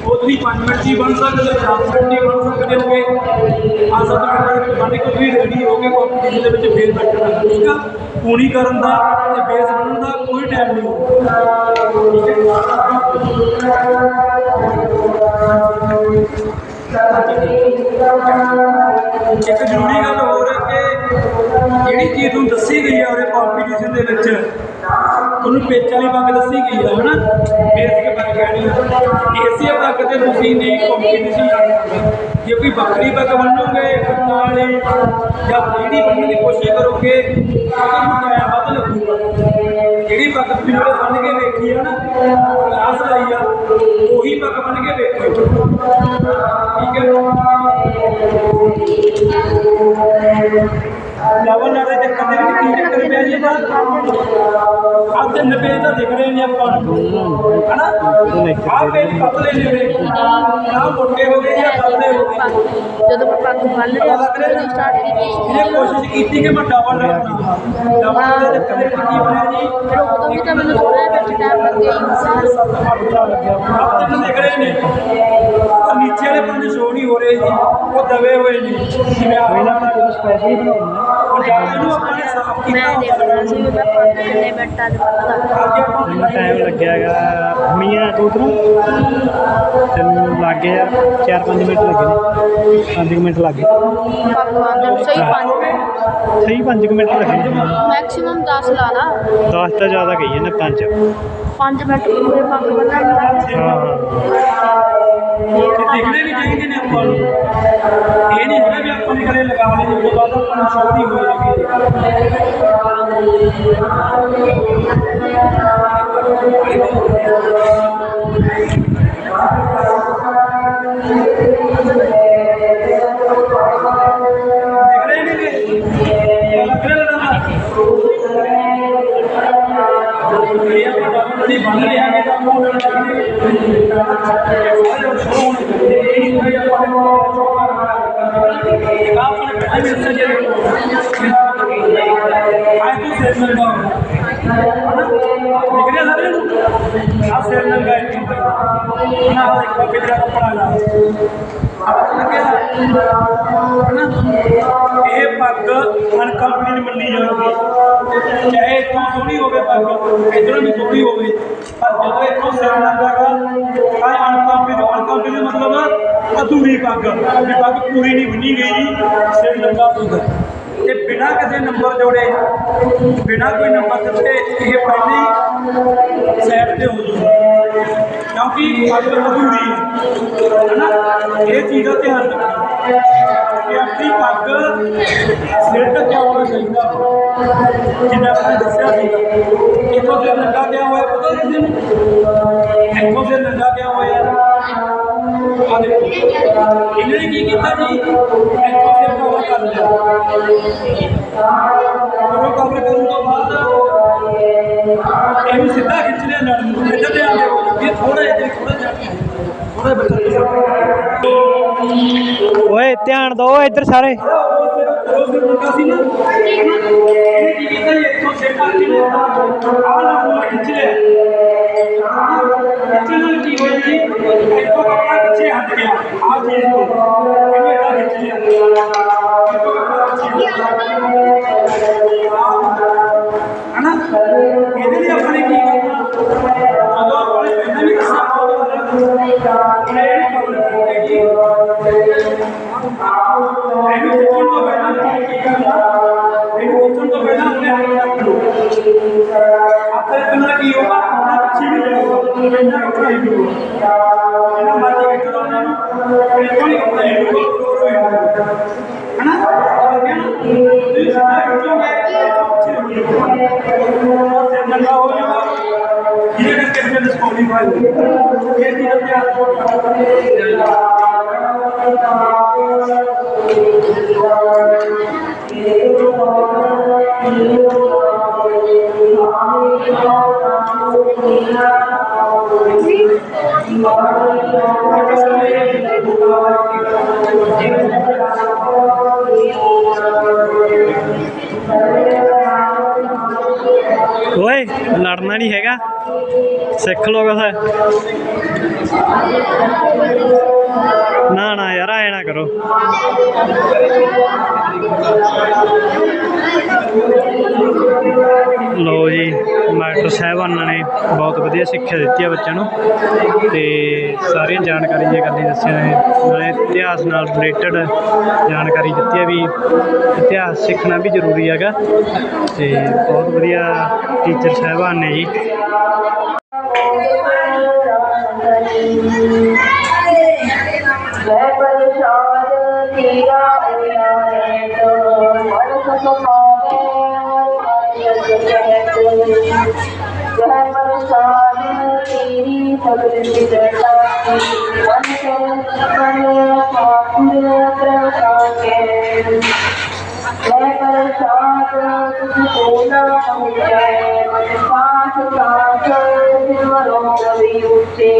ਉਹ ਤੁਸੀਂ 5 ਮਿੰਟ ਦੀ ਬਣ ਸਕਦੇ ਹੋ 10 ਮਿੰਟ ਦੀ ਬਣ ਸਕਦੇ ਹੋਗੇ। ਆ 7 ਮਿੰਟ ਬਣ ਕੇ ਤੁਸੀਂ ਰੈਡੀ ਹੋਗੇ ਕੰਪੀਟੀਸ਼ਨ ਦੇ ਵਿੱਚ ਫੇਰ ਬੈਠਣਾ ਠੀਕ ਆ ਪੂਰੀ ਕਰਨ ਦਾ ਤੇ ਬੇਸ ਬਣਨ ਦਾ ਕੋਈ ਟਾਈਮ ਨਹੀਂ ਹੋਊਗਾ। ਇੱਕ ਜ਼ਰੂਰੀ ਗੱਲ ਹੋਰ ਜਿਹੜੀ ਚੀਜ਼ ਤੁਹਾਨੂੰ ਦੱਸੀ ਗਈ ਹੈ ਉਹਦੇ ਕੰਪੀਟੀਸ਼ਨ ਦੇ ਵਿੱਚ ਤੁਹਾਨੂੰ ਪੇਚ ਵਾਲੀ ਪੱਗ ਦੱਸੀ ਗਈ ਹੈ, ਹਨਾ? ਬੇਸਿਕ ਪੱਗ ਕਹਿਣੀ ਹੈ। ਇਸੇ ਪੱਗ ਤੇ ਤੁਸੀਂ ਨੇ ਕੰਪੀਟੀਸ਼ਨ ਲੜਨਾ ਜੇ ਕੋਈ ਬੱਕਰੀ ਪੱਗ ਬੰਨੋਗੇ, ਨਾਲੇ ਜਾਂ ਜਿਹੜੀ ਬੰਨਣ ਦੀ ਕੋਸ਼ਿਸ਼ ਕਰੋਗੇ ਤੁਹਾਨੂੰ ਟਾਈਮ ਵੱਧ ਲੱਗੂਗਾ। ਜਿਹੜੀ ਪੱਗ ਤੁਸੀਂ ਨਾਲੇ ਬੰਨ ਕੇ ਵੇਖੀ ਹੈ ਨਾ ਕਲਾਸ ਲਾਈ ਆ, ਉਹੀ ਪੱਗ ਬੰਨ ਕੇ ਵੇਖਿਓ ਠੀਕ ਹੈ। ਲੈਵਲ ਨਾਲ ਦੇ ਚੱਕਰ ਦੇ ਵਿੱਚ ਕੀ ਚੱਕਰ ਪਿਆ ਜੀ ਇਹਦਾ? ਅੱਜ 90 ਦਾ ਦਿਖ ਰਹੇ ਨੇ ਆਪਾਂ ਨੂੰ। ਹਨਾ? ਆਹ ਪੇਜ ਪਤਲੇ ਵੇ ਨਾ। ਮੋਟੇ ਹੋ ਗਏ ਜਾਂ ਪਤਲੇ ਹੋ ਗਏ? ਜਦੋਂ ਮੈਂ ਪੱਗ ਬੰਨ ਲਿਆ ਉਦੋਂ ਸਟਾਰਟ ਕੀਤੀ ਸੀ। ਇਹਨੇ ਕੋਸ਼ਿਸ਼ ਕੀਤੀ ਕਿ ਮੈਂ ਡਬਲ ਰੱਖਣਾ ਡਬਲ ਦੇ ਚੱਕਰ ਦੇ ਵਿੱਚ ਕੀ ਬਣਿਆ ਜੀ? ਫਿਰ ਉਦੋਂ ਵੀ ਤਾਂ ਮੈਨੂੰ ਥੋੜਾ ਜਿਹਾ ਟਾਈਮ ਲੱਗਿਆ ਹੀ ਆਪ ਤੇ ਦਿਖ ਰਹੇ ਨੇ। ਨੀਚੇ ਵਾਲੇ ਪੰਜ ਸ਼ੋ ਨਹੀਂ ਹੋ ਰਹੇ ਜੀ ਉਹ ਦਬੇ ਹੋਏ ਨੇ। ਜਿਵੇਂ ਆਹ ਵਾਲਾ ਸਪੈਸ਼ਲੀ ਬਣਾਉਣਾ ਉਹ ਜ਼ਿਆਦਾ ਨੂੰ ਆਪਾਂ ਨੇ ਸਾਫ਼ ਕੀਤਾ ਮੈਂ ਦੇਖਣਾ ਸੀ ਮੈਂ ਪੱਗ ਕਿੰਨੇ ਮਿੰਟਾਂ ਆਪਾਂ ਕਿੰਨਾ ਟਾਈਮ ਲੱਗਿਆ ਹੈਗਾ ਹੁਣੀ ਆ ਤੂੰ। ਉਧਰੋਂ ਤੈਨੂੰ ਲੱਗ ਯਾਰ 4-5 ਮਿੰਟ ਲੱਗੇ ਨੇ। 5 ਮਿੰਟ ਲੱਗ ਗਏ। ਪੱਗ ਬੰਨ੍ਹਣ ਨੂੰ ਸਹੀ 5 ਮਿੰਟ। ਸਹੀ 5 ਮਿੰਟ ਲੱਗੇ ਮੈਕਸਿਮਮ 10 ਲਾ ਲਾ। 10 ਤਾਂ ਜ਼ਿਆਦਾ ਗਈ ਨੇ 5 5 ਮਿੰਟ ਪੂਰੇ ਪੱਗ ਬੰਨਣ ਨੂੰ ਲੱਗ ਹਾਂ। ਹਾਂ ਕਿ ਦੇਖਣੇ ਵੀ ਚਾਹੀਦੇ ਨੇ ਆਪਾਂ ਨੂੰ ਇਹ ਨਹੀਂ ਹੈਗਾ ਵੀ ਆਪਾਂ ਨੇ ਕਦੇ ਲਗਾ ਲਈ ਉਸ ਤੋਂ ਬਾਅਦ ਇਹ ਪੱਗ ਅਨਕੰਪਨੀ ਮੰਨੀ ਜਾਊਗੀ ਚਾਹੇ ਇੱਥੋਂ ਸੋਹਣੀ ਹੋਵੇ ਪੱਗ ਇੱਧਰੋਂ ਵੀ ਸੋਹਣੀ ਹੋਵੇ ਪਰ ਜਦੋਂ ਇੱਥੋਂ ਸਿਰ ਲੱਗਾਗਾ ਤਾਂ ਅਨਕੰਪਨੀ ਅਨਕੰਪਨੀ ਦਾ ਮਤਲਬ ਅਧੂਰੀ ਪੱਗ ਵੀ ਪੱਗ ਪੂਰੀ ਨਹੀਂ ਬੰਨੀ ਗਈ ਸਿਰ ਲੱਗਾ ਪੂਗਾ ਤੇ ਬਿਨਾਂ ਕਿਸੇ ਨੰਬਰ ਜੋੜੇ, ਬਿਨਾਂ ਕੋਈ ਨੰਬਰ ਦਿੱਤੇ, ਇਹ ਪਹਿਲੀ ਹੀ ਸਾਈਡ ਤੇ ਹੋ ਜੂਗਾ ਕਿਉਂਕਿ ਪੱਗ ਅਧੂਰੀ ਹੈ ਨਾ ਇਹ ਚੀਜ਼ ਦਾ ਧਿਆਨ ਰੱਖਣਾ। ਕਿ ਆਪਣੀ ਪੱਗ ਸਿਰ ਤੇ ਹੋਣਾ ਚਾਹੀਦਾ। ਜਿੰਨਾ ਆਪਾਂ ਦੱਸਿਆ ਸੀ, ਇੱਥੋਂ ਸਿਰ ਨੰਗਾ ਗਿਆ ਹੋਇਆ? ਪਤਾ ਕਿਸੇ ਇੱਥੋਂ ਸਿਰ ਨੰਗਾ ਗਿਆ ਹੋਇਆ? ਇਹਨਾਂ ਨੇ ਕੀ ਕੀਤਾ ਜੀ ਇੱਥੋਂ ਸਿਰ ਕਵਰ ਕਰ ਲਿਆ ਜਦੋਂ ਕਵਰ ਕਰਨ ਤੋਂ ਬਾਅਦ ਇਹਨੂੰ ਸਿੱਧਾ ਖਿੱਚ ਲਿਆ ਲੜ ਨੂੰ ਇੱਧਰ ਦੇ ਆਂਦੇ ਇਹ ਥੋੜਾ ਜਿਹਾ ਥੋੜਾ ਜਿਹਾ ਥੋੜਾ ਬੱਚਾ ਓਏ ਧਿਆਨ ਦਿਓ ਇੱਧਰ ਸਾਰੇ। ਉਹ ਫਿਰ ਮੁੰਡਾ ਸੀ ਨਾ ਇਹਨੇ ਕੀ ਕੀਤਾ ਇੱਥੋਂ ਸਿਰ ਕੱਟ ਲਿਆ ਆਹ ਨਾ ਖਿੱਚ ਲਿਆ ا سابھي کي ڏيولين جو پڪا پڪا چه حدھ گيا ھن ھا ٽيڪي ڳالھ کي ਓਏ ਲੜਨਾ ਨਹੀਂ ਹੈਗਾ। ਸਿੱਖ ਲੋ ਕੁਛ ਨਾ ਨਾ ਯਾਰ, ਐ ਨਾ ਕਰੋ। ਲੋ ਜੀ, ਮਾਸਟਰ ਸਾਹਿਬਾਨਾਂ ਨੇ ਬਹੁਤ ਵਧੀਆ ਸਿੱਖਿਆ ਦਿੱਤੀ ਆ ਬੱਚਿਆਂ ਨੂੰ। ਤੇ ਸਾਰੀਆਂ ਜਾਣਕਾਰੀ ਜੇ ਗੱਲਾਂ ਦੱਸੀਆਂ ਨੇ ਨਾਲੇ ਇਤਿਹਾਸ ਨਾਲ ਰਿਲੇਟਡ ਜਾਣਕਾਰੀ ਦਿੱਤੀ ਹੈ ਵੀ ਇਤਿਹਾਸ ਸਿੱਖਣਾ ਵੀ ਜ਼ਰੂਰੀ ਹੈਗਾ। ਤੇ ਬਹੁਤ ਵਧੀਆ ਟੀਚਰ ਸਾਹਿਬਾਨ ਨੇ ਜੀ। ਮੈਂ ਪਰਸ਼ਾਦ ਤੇਰਾ ਉਨਾਏ ਤੋ ਮਨ ਸੁਖਾਵੇ ਜੈ ਪਰਸ਼ਾਦ ਤੇਰੀ ਸਬਦ ਵਿਦਤਾ ਮਨ ਕੇ ਮਨ ਪਾਪੁਰ ਪ੍ਰਕਾਕੇ ਮੈਂ ਪਰਸ਼ਾਦ ਤੁਝ ਕੋ ਨਾ ਪਹੁੰਚੈ ਮਨ ਪਾਠ ਕਾਜ ਸਿਮਰੋ ਰਵੀ ਉੱਚੇ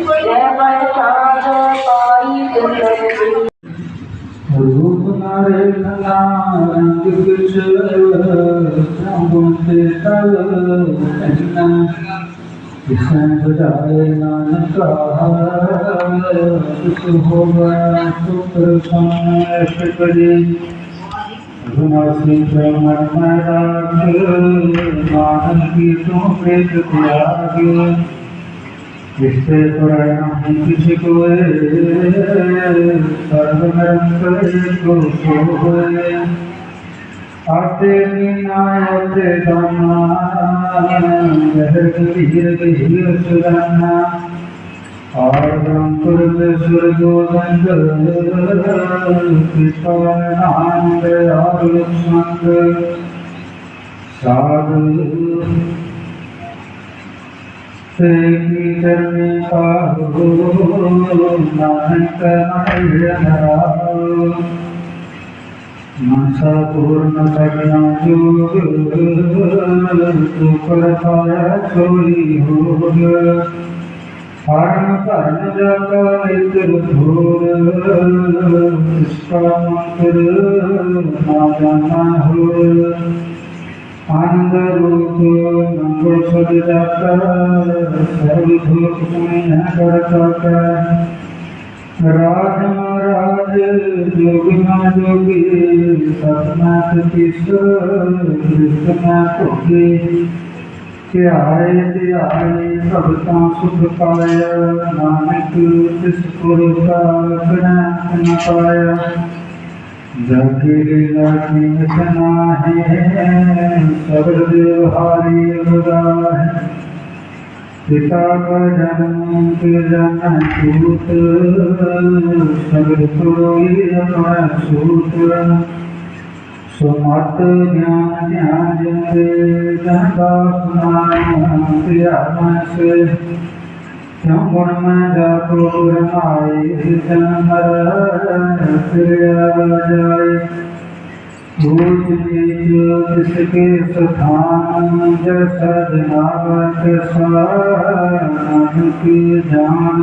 ਜੈ ਪਰਸ਼ਾਦ ਪਾਈ ਗੁਰੂ ਰੂਪ ਨਾਰੇ ਨਾ ਰੰਗ ਕਿਛ ਚੰਬੁਤੇ ਤਲ ਅੰਨਾ ਕਿਸਨ ਬੁਝਾਏ ਨਾਨਕਾ ਕਿਛ ਹੋਵਾ ਸੁਪਰ ਕਾਮ ਐਸੇ ਕਰੇ ਗੁਨਾਸੀ ਪ੍ਰਮਨ ਰਾਖ ਮਾਨ ਕੀ ਤੂੰ ਪ੍ਰੇਤ ਕੁਆਗਿਓ ਜਿਸੇ ਪਰਣਾ ਕਿਛ ਕੋਏ ਸਰਵ ਨਿਰੰਤਰ ਕੋ ਸੋਏ ਆਤੇ ਨੀਨਾ ਆਤੇ ਦਾਨਾ ਰਹਿ ਗਈ ਰਹਿ ਗਈ ਸੁਰਾਨਾ आर्द्रं कुरुते सुरदोषङ्कर कृष्णवर्णाङ्गयालक्ष्मङ्ग साधु श्रीकर्मे पाहु नानकमयनरा मनसा पूर्णसगणं योग तुकरपाय सोलिभोग ਹਰਨ ਧਨ ਜਗ ਨਿਤਰ ਧੂਰ ਇਸਕਾ ਮੰਤਰ ਨਾ ਜਾਣਾ ਹੋਰ ਆਨੰਦ ਰੂਪ ਨੰਬਰ ਸਦ ਜਾਤਾ ਸਰਬ ਧੂਪ ਪੁਣਿਆ ਕਰ ਤਾਕਾ ਰਾਜ ਮਹਾਰਾਜ ਜੋਗ ਨਾ ਜੋਗੀ ਸਤਨਾਥ ਕਿਸ ਕ੍ਰਿਸ਼ਨ ਭੋਗੇ ਧਿਆਏ ਧਿਆਏ ਭਗਤਾਂ ਸੁਖ ਪਾਇਆ, ਨਾਨਕ ਤਿਸ ਗੁਰੂ ਕਾ ਗਣਾ ਨਾ ਪਾਇਆ। ਜਗ ਲਾਗੀ ਤਨਾ ਹੈ ਸਬਦ ਵਿਹਾਰੀ ਉਦਾਹੇ ਪਿਤਾ ਜਨਮ ਤੇ ਜਨ ਸੂਤ ਸਬਦ ਕੋਈ ਰਮਾ ਸੂਤ। सुमत ज्ञान ध्यान जनता सुनाया प्रिया से क्यों गुण में जनमर प्रिया जाए भूत जिसके स्थान जैसा के की जान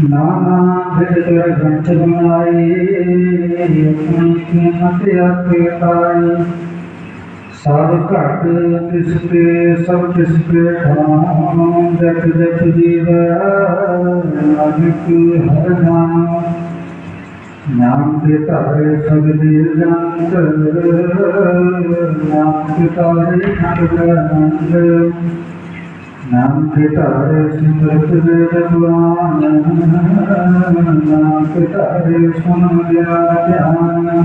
ਨਾਨਾ ਬਿਦ ਕਰ ਗੰਠ ਬਣਾਏ ਆਪਣੀ ਕੀਮਤ ਆਪੇ ਪਾਈ ਸਭ ਘਟ ਤਿਸ ਤੇ ਸਭ ਤਿਸ ਤੇ ਧਾਮ ਜਗ ਜਗ ਜੀਵ ਨਾਨਕ ਹਰ ਨਾਮ ਨਾਮ ਤੇ ਧਾਰੇ ਸਭ ਨਿਰਜੰਤ ਨਾਮ ਤੇ ਧਾਰੇ ਸਭ ਨਿਰਜੰਤ ਪੁਰਾਨ ਨਾਮ ਕੇ ਧਾਰੇ ਸੁਨ ਲਿਆ ਧਿਆਨ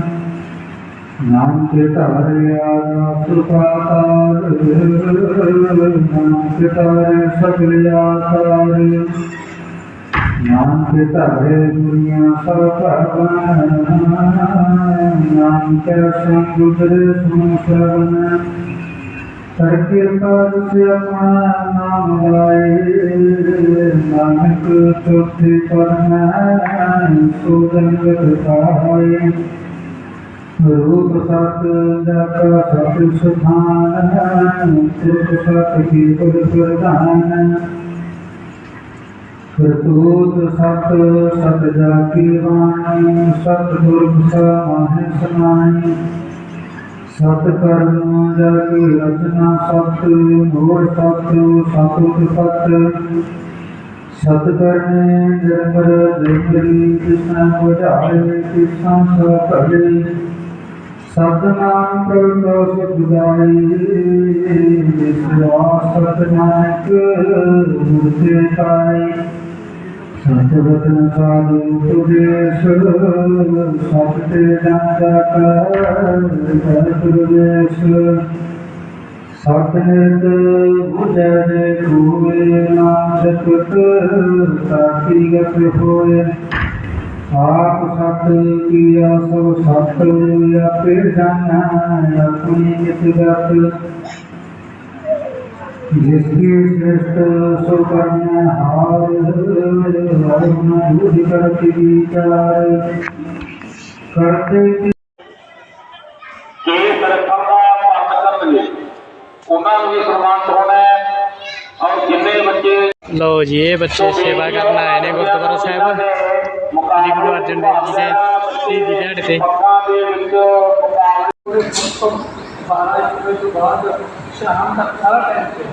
ਨਾਮ ਕੇ ਧਾਰੇ ਆਗਾਸ ਪਾਤਾਲ ਨਾਮ ਕੇ ਧਾਰੇ ਸਗਲ ਆਕਾਰ ਨਾਮ ਕੇ ਧਾਰੇ ਦੁਨੀਆ ਸਭ ਭਗਵਾਨ ਨਾਮ ਕੇ ਸੰਗੁਦਰੇ ਸੁਨ ਸਰਵਨ ਕਰ। ਕਿਰਪਾ ਤੁਸੇ ਆਪਣਾ ਨਾਮ ਲਾਏ ਨਾਨਕ ਚੌਥੇ ਪਰਮ ਸੋ ਜੰਗਤ ਪਾਏ ਰੂਪ ਸਤ ਜਪ ਸਤ ਸੁਖਾਨ ਤਿਰਕ ਸਤ ਕੀ ਪੁਰ ਪ੍ਰਧਾਨ ਕਰਤੂਤ ਸਤ ਸਤ ਜਾ ਕੀ ਬਾਣੀ ਸਤ ਗੁਰੁ ਸਮਾਹਿ ਸਮਾਈ ਸਤ ਕਰਮ ਜਗ ਰਚਨਾ ਸਤ ਮੋੜ ਸਤ ਸਤੁਤ ਸਤ। ਸਤ ਕਰਨੇ ਨਿਰਮਲ ਨਿਰਮਲੀ ਕ੍ਰਿਸ਼ਨ ਬੁਝਾਏ ਕ੍ਰਿਸ਼ਨ ਸਭ ਭਲੇ ਸਤ ਨਾਮ ਪ੍ਰਗਟੋ ਵਿਸਵਾਸ ਸਤ ਨਾਨਕ ਮੁਰਤੇ ਪਾਈ ਸੰਤ ਸਾਧੂ ਉਪਦੇਸ਼ ਸਤ ਤੇ ਜਾਂਦਾ ਕਰ ਗੁਰਦੇਸ਼ ਸਤ ਬੁਝੈ ਦੇ ਕੂਏ ਨਾਮ ਜਪਤ ਤਾਕੀ ਗਤ ਹੋਏ ਆਪ ਸਤ ਕੀਆ ਸਭ ਸਤ ਆਪੇ ਜਾਣਾ ਆਪਣੀ ਨਿਤ ਗਤ जिसकी श्रेष्ठ सो करने हार हरम बुद्धि करती विचार करते की ਕੇਸ ਰੱਖਣ ਦਾ ਭਾਵ ਕਰਨਗੇ ਉਹਨਾਂ ਨੂੰ ਵੀ ਸਨਮਾਨਿਤ ਹੋਣਾ ਹੈ ਔਰ ਜਿੰਨੇ ਬੱਚੇ ਲਓ ਜੀ ਇਹ ਬੱਚੇ ਸੇਵਾ ਕਰਨ ਆਏ ਨੇ ਗੁਰਦੁਆਰਾ ਸਾਹਿਬ ਸ੍ਰੀ ਗੁਰੂ ਅਰਜਨ ਦੇਵ ਜੀ ਦੇ ਸ਼ਹੀਦੀ ਦਿਹਾੜੇ ਤੇ ਪੱਖਾਂ ਦੇ ਵਿੱਚ ਮੁਕਾਬਲੇ ਬਾਰਾਂ ਇੱਕ ਵਜੇ ਤੋਂ ਬਾਅਦ ਸ਼ਾਮ ਤੱਕ ਸਾਰਾ ਟਾਈਮ ਤੇ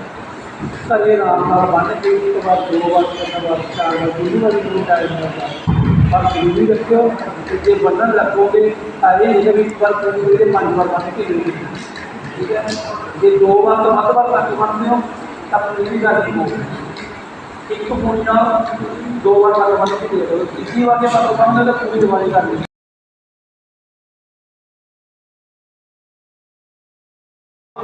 ਘਰੇ ਆਰਾਮ ਨਾਲ ਬੰਨ ਕੇ ਉਸ ਤੋਂ ਦੋ ਵਾਰ, ਤਿੰਨ ਵਾਰ, ਚਾਰ ਵਾਰ, ਜਿੰਨੀ ਵਾਰੀ ਨੂੰ ਟਾਈਮ ਮਿਲਦਾ ਪਰ ਜ਼ਰੂਰੀ ਰੱਖਿਓ ਕਿ ਜੇ ਬੰਨਣ ਲੱਗੋਗੇ ਤਾਂ ਇਹ ਨਹੀਂ ਕਿ ਵੀ ਇੱਕ ਵਾਰ ਪੰਜ ਵਾਰ ਬੰਨ ਕੇ ਜ਼ਰੂਰੀ ਠੀਕ ਹੈ? ਜੇ ਦੋ ਵਾਰ ਤੋਂ ਵੱਧ ਵਾਰ ਤੱਕ ਬੰਨਦੇ ਹੋ, ਤਾਂ ਪੂਰੀ ਗੱਲ ਨਹੀਂ ਇੱਕ ਪੁਣੀ ਨਾਲ ਦੋ ਵਾਰ ਤੱਕ ਬੰਨ ਕੇ ਦੇ ਦਿਓ। ਤੀਜੀ ਵਾਰ ਜੇ ਤੱਕ ਬੰਨਦੇ ਤਾਂ ਪੂਰੀ ਦੀਵਾਰੀ ਕਰ